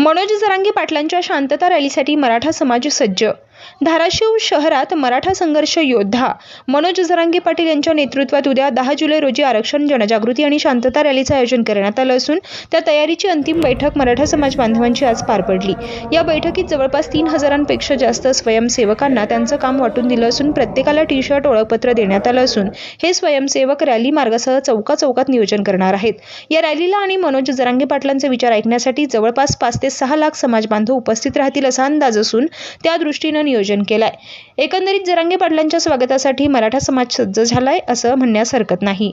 मनोज जरांगे पाटलांच्या शांतता रॅलीसाठी मराठा समाज सज्ज धाराशिव शहरात मराठा संघर्ष योद्धा मनोज जरांगे पाटील यांच्या नेतृत्वात उद्या दहा जुलै रोजी आरक्षण जनजागृती आणि शांतता रॅलीचं आयोजन करण्यात आलं असून त्या तयारीची अंतिम बैठक मराठा समाज बांधवांची आज पार पडली. या बैठकीत जवळपास तीन हजारांपेक्षा जास्त स्वयंसेवकांना त्यांचं काम वाटून दिलं असून प्रत्येकाला टी शर्ट ओळखपत्र देण्यात आलं असून हे स्वयंसेवक रॅली मार्गासह चौका चौकात नियोजन करणार आहेत. या रॅलीला आणि मनोज जरांगे पाटलांचे विचार ऐकण्यासाठी जवळपास पाच ते सहा लाख समाज बांधव उपस्थित राहतील असा अंदाज असून त्या दृष्टीनं नियोजन केलंय. एकंदरीत जरांगे पाटलांच्या स्वागतासाठी मराठा समाज सज्ज झालाय असं म्हणण्यास हरकत नाही.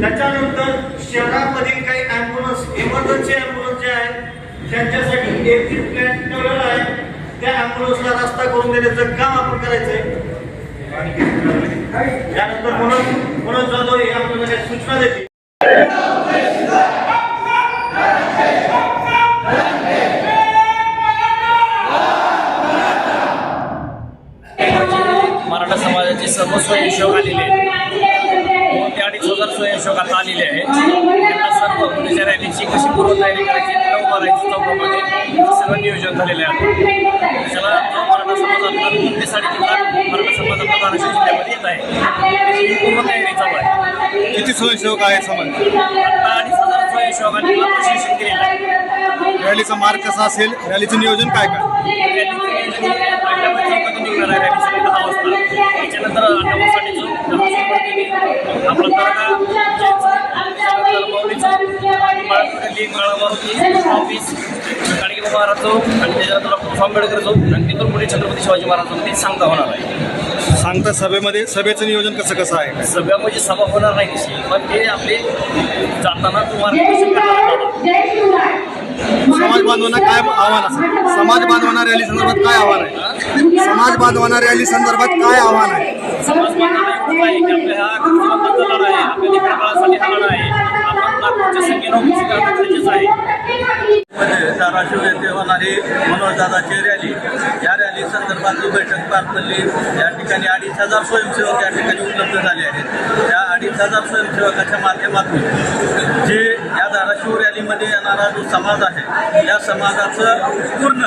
त्याच्यानंतर शहरामधील काही ॲम्ब्युलन्स इमर्जन्सी ॲम्ब्युलन्स जे आहेत त्यांच्यासाठी एक प्लॅन ठेवलेला आहे त्या ॲम्ब्युलन्सला रस्ता करून देण्याचं काम आपण करायचंय त्यानंतर मनोज मनोज जाधव हे आपल्याला काही सूचना देतील. समाजाचे सर्व स्वयंसेवक आलेले आहेत. दोन ते अडीच हजार स्वयंसेवक आता आलेले आहेत. त्यांना सर्व पुण्याच्या रॅलीची कशी पूर्वतयारी करायची कुठं उभारायची चौकामध्ये सगळं नियोजन झालेलं आहे. त्याला जो मराठा समाज आपला तीन ते साडेतीन लाख मराठा समाज आपला धाराशिव जिल्ह्यामध्ये येत आहे. त्याची पूर्वतयारी चालू आहे. किती स्वयंसेवक आहेत समाज? आता अडीच हजार स्वयंसेवकांनी प्रशिक्षण केलेलं आहे. रॅलीचा मार्ग कसा असेल? रॅलीचं नियोजन काय काय? माळापुरली माळामारुती ऑफिस गाडगे महाराज चौक आणि त्याच्यानंतर डॉक्टर आंबेडकर चौक आणि तिथून पुढे छत्रपती शिवाजी महाराज चौक सांगता होणार आहे. सांगता सभेमध्ये सभेचं नियोजन कसं कसं आहे? सभा म्हणजे सभा होणार नाही तशी पण ते आपले जाताना तुम्हाला समाज बांधवांना काय आव्हान असेल? समाज बांधवांना रॅली संदर्भात काय आव्हान आहे? समाज बांधवांना रॅली संदर्भात काय आव्हान आहे? समाज बांधवांना कर्जबंधाचा लढा आहे? आपल्या हा लढा आहे. धाराशिव येथे होणारी मनोजदादाची रॅली. या रॅली संदर्भात बैठक पार पडली या ठिकाणी अडीच हजार स्वयंसेवक या ठिकाणी उपलब्ध झाले आहेत. त्या अडीच हजार स्वयंसेवकाच्या माध्यमातून जे या धाराशिव रॅलीमध्ये येणारा जो समाज आहे या समाजाचं पूर्ण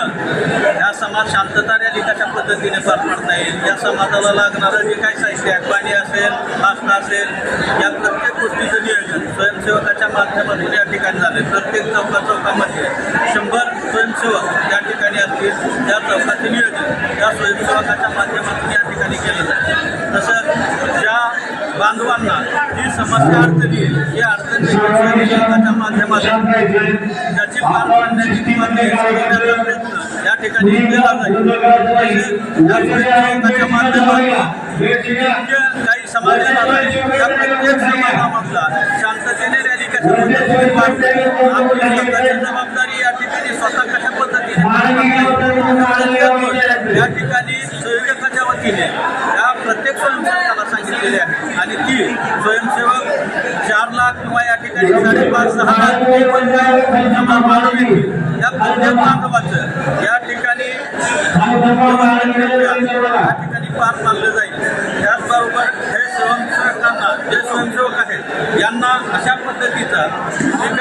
या समाज शांतता रॅली कशा पद्धतीने पार पाडता येईल या समाजाला लागणारं जे काही साहित्य आहे पाणी असेल नाश्ता असेल या प्रत्येक गोष्टीचं नियोजन स्वयंसेवकाच्या माध्यमातून या ठिकाणी झालं प्रत्येक चौका चौकामध्ये शंभर स्वयंसेवक या ठिकाणी असतील त्या चौकाचे नियोजन या स्वयंसेवकाच्या माध्यमातून या ठिकाणी केलं जाईल तसंच बांधवांना जी समस्या अडचणी ही अडचणी देखील माध्यमातून त्याची पार पाडण्याची किंवा ते सोडवण्याचा प्रयत्न या ठिकाणी केला जाईल. त्याच्या माध्यमातून काही समाज त्या प्रत्येक समाजामधला शांततेने रॅली कशा पद्धतीने पार आपली स्वतःची जबाबदारी या ठिकाणी स्वतः कशा पद्धतीने या ठिकाणी संयोजकाच्या वतीने या प्रत्येक स्वयंसेवकाला सांगितलेले आहे आणि ती स्वयंसेवक चार लाख किंवा या ठिकाणी साडेपाच सहा. या प्रत्येक बांधवाचं या ठिकाणी या ठिकाणी पार मानलं जाईल. त्याचबरोबर हे स्वयंसेवकांना जे स्वयंसेवक आहेत यांना अशा पद्धतीचा जे